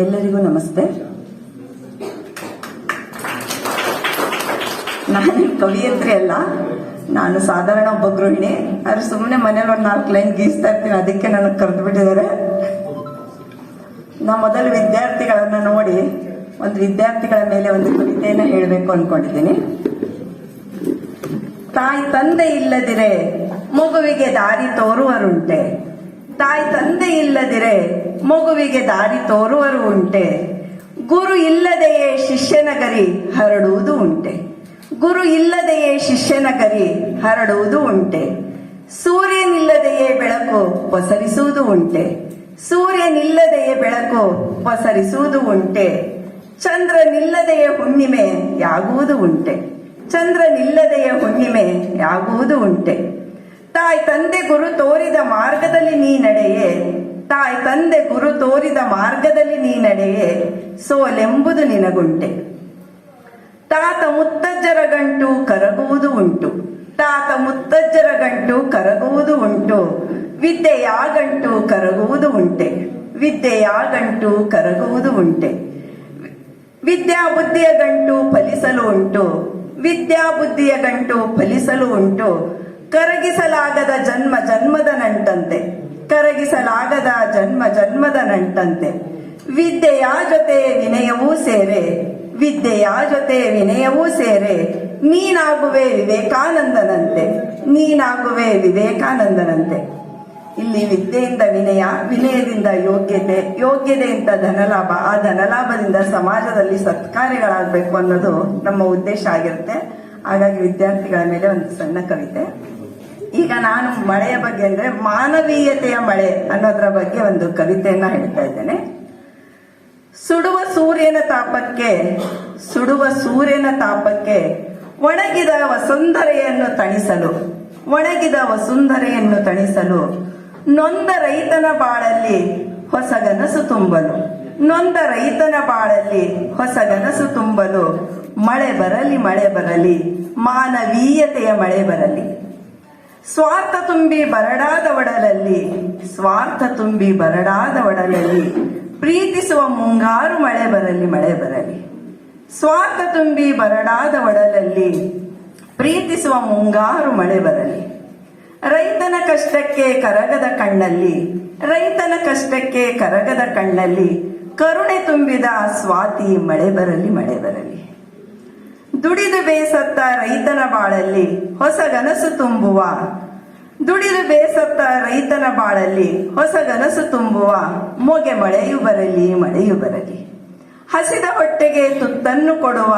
ಎಲ್ಲರಿಗೂ ನಮಸ್ತೆ. ನಾನು ಕವಿಯತ್ರಿ ಅಲ್ಲ, ನಾನು ಸಾಧಾರಣ ಒಬ್ಬ ಗೃಹಿಣಿ. ಆದ್ರೆ ಸುಮ್ಮನೆ ಮನೇಲಿ ಒಂದು ನಾಲ್ಕು ಲೈನ್ ಗೀಸ್ತಾ ಇರ್ತೀನಿ, ಅದಕ್ಕೆ ನನಗೆ ಕರೆದು ಬಿಟ್ಟಿದ್ದಾರೆ. ನಾ ಮೊದಲು ವಿದ್ಯಾರ್ಥಿಗಳನ್ನ ನೋಡಿ, ಒಂದು ವಿದ್ಯಾರ್ಥಿಗಳ ಮೇಲೆ ಒಂದು ಕವಿತೆಯನ್ನು ಹೇಳಬೇಕು ಅನ್ಕೊಂಡಿದ್ದೀನಿ. ತಾಯಿ ತಂದೆ ಇಲ್ಲದಿರೆ ಮಗುವಿಗೆ ದಾರಿ ತೋರುವರುಂಟೆ. ತಾಯಿ ತಂದೆ ಇಲ್ಲದಿರೆ ಮಗುವಿಗೆ ದಾರಿ ತೋರುವರು ಉಂಟೆ. ಗುರು ಇಲ್ಲದೆಯೇ ಶಿಷ್ಯನ ಗರಿ ಹರಡುವುದು ಉಂಟೆ. ಗುರು ಇಲ್ಲದೆಯೇ ಶಿಷ್ಯನ ಗರಿ ಹರಡುವುದು ಉಂಟೆ. ಸೂರ್ಯನಿಲ್ಲದೆಯೇ ಬೆಳಕು ಪಸರಿಸುವುದು ಉಂಟೆ. ಸೂರ್ಯನಿಲ್ಲದೆಯೇ ಬೆಳಕು ಪಸರಿಸುವುದು ಉಂಟೆ. ಚಂದ್ರನಿಲ್ಲದೆಯೇ ಹುಣ್ಣಿಮೆ ಯಾಗುವುದು ಉಂಟೆ. ಚಂದ್ರನಿಲ್ಲದೆಯೇ ಹುಣ್ಣಿಮೆ ಯಾಗುವುದು ಉಂಟೆ. ತಾಯಿ ತಂದೆ ಗುರು ತೋರಿದ ಮಾರ್ಗದಲ್ಲಿ ನೀ ನಡೆಯೇ. ತಾಯಿ ತಂದೆ ಗುರು ತೋರಿದ ಮಾರ್ಗದಲ್ಲಿ ನೀ ನಡೆಯೇ. ಸೋಲೆಂಬುದು ನಿನಗುಂಟೆ. ತಾತ ಮುತ್ತಜ್ಜರ ಗಂಟು ಕರಗುವುದು ಉಂಟು. ತಾತ ಮುತ್ತಜ್ಜರ ಗಂಟು ಕರಗುವುದು ಉಂಟು. ವಿದ್ಯೆಯ ಗಂಟು ಕರಗುವುದು ಉಂಟೆ. ವಿದ್ಯೆಯ ಗಂಟು ಕರಗುವುದು ಉಂಟೆ. ವಿದ್ಯಾ ಬುದ್ಧಿಯ ಗಂಟು ಫಲಿಸಲು ಉಂಟು. ವಿದ್ಯಾ ಬುದ್ಧಿಯ ಗಂಟು ಫಲಿಸಲು ಉಂಟು. ಕರಗಿಸಲಾಗದ ಜನ್ಮ ಜನ್ಮದ ನಂಟಂತೆ, ಕರಗಿಸಲಾಗದ ಜನ್ಮ ಜನ್ಮದ ನಂಟಂತೆ. ವಿದ್ಯೆಯ ಜೊತೆ ವಿನಯವೂ ಸೇರೆ, ವಿದ್ಯೆಯ ಜೊತೆ ವಿನಯವೂ ಸೇರೆ, ನೀನಾಗುವೆ ವಿವೇಕಾನಂದನಂತೆ ನೀನಾಗುವೆ ವಿವೇಕಾನಂದನಂತೆ. ಇಲ್ಲಿ ವಿದ್ಯೆಯಿಂದ ವಿನಯ, ವಿನಯದಿಂದ ಯೋಗ್ಯತೆ ಯೋಗ್ಯತೆಯಿಂದ ಧನಲಾಭ, ಆ ಧನಲಾಭದಿಂದ ಸಮಾಜದಲ್ಲಿ ಸತ್ಕಾರ್ಯಗಳಾಗಬೇಕು ಅನ್ನೋದು ನಮ್ಮ ಉದ್ದೇಶ ಆಗಿರುತ್ತೆ. ಹಾಗಾಗಿ ವಿದ್ಯಾರ್ಥಿಗಳ ಮೇಲೆ ಒಂದು ಸಣ್ಣ ಕವಿತೆ. ಈಗ ನಾನು ಮಳೆಯ ಬಗ್ಗೆ ಅಂದ್ರೆ ಮಾನವೀಯತೆಯ ಮಳೆ ಅನ್ನೋದ್ರ ಬಗ್ಗೆ ಒಂದು ಕವಿತೆಯನ್ನ ಹೇಳ್ತಾ ಇದ್ದೇನೆ. ಸುಡುವ ಸೂರ್ಯನ ತಾಪಕ್ಕೆ, ಸುಡುವ ಸೂರ್ಯನ ತಾಪಕ್ಕೆ ಒಣಗಿದ ವಸುಂಧರೆಯನ್ನು ತಣಿಸಲು, ಒಣಗಿದ ವಸುಂಧರೆಯನ್ನು ತಣಿಸಲು, ನೊಂದ ರೈತನ ಬಾಳಲ್ಲಿ ಹೊಸಗನಸು ತುಂಬಲು, ನೊಂದ ರೈತನ ಬಾಳಲ್ಲಿ ಹೊಸಗನಸು ತುಂಬಲು, ಮಳೆ ಬರಲಿ ಮಳೆ ಬರಲಿ, ಮಾನವೀಯತೆಯ ಮಳೆ ಬರಲಿ. ಸ್ವಾರ್ಥ ತುಂಬಿ ಬರಡಾದ ಒಡಲಲ್ಲಿ ಸ್ವಾರ್ಥ ತುಂಬಿ ಬರಡಾದ ಒಡಲಲ್ಲಿ ಪ್ರೀತಿಸುವ ಮುಂಗಾರು ಮಳೆ ಬರಲಿ ಮಳೆ ಬರಲಿ. ಸ್ವಾರ್ಥ ತುಂಬಿ ಬರಡಾದ ಒಡಲಲ್ಲಿ ಪ್ರೀತಿಸುವ ಮುಂಗಾರು ಮಳೆ ಬರಲಿ. ರೈತನ ಕಷ್ಟಕ್ಕೆ ಕರಗದ ಕಣ್ಣಲ್ಲಿ, ರೈತನ ಕಷ್ಟಕ್ಕೆ ಕರಗದ ಕಣ್ಣಲ್ಲಿ, ಕರುಣೆ ತುಂಬಿದ ಸ್ವಾತಿ ಮಳೆ ಬರಲಿ ಮಳೆ ಬರಲಿ. ದುಡಿದು ಬೇಸತ್ತ ರೈತನ ಬಾಳಲ್ಲಿ ಹೊಸ ಗನಸು ತುಂಬುವ. ದುಡಿದು ಬೇಸತ್ತ ರೈತನ ಬಾಳಲ್ಲಿ ಹೊಸ ಗನಸು ತುಂಬುವ. ಮೊಗೆ ಮಳೆಯು ಬರಲಿ ಮಳೆಯು ಬರಲಿ. ಹಸಿದ ಹೊಟ್ಟೆಗೆ ತುತ್ತನ್ನು ಕೊಡುವ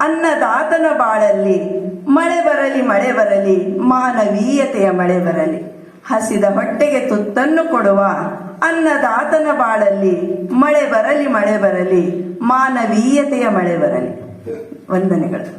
ಅನ್ನದಾತನ ಬಾಳಲ್ಲಿ ಮಳೆ ಬರಲಿ ಮಳೆ ಬರಲಿ, ಮಾನವೀಯತೆಯ ಮಳೆ ಬರಲಿ. ಹಸಿದ ಹೊಟ್ಟೆಗೆ ತುತ್ತನ್ನು ಕೊಡುವ ಅನ್ನದಾತನ ಬಾಳಲ್ಲಿ ಮಳೆ ಬರಲಿ ಮಳೆ ಬರಲಿ, ಮಾನವೀಯತೆಯ ಮಳೆ ಬರಲಿ. ವಂದನೆಗಳು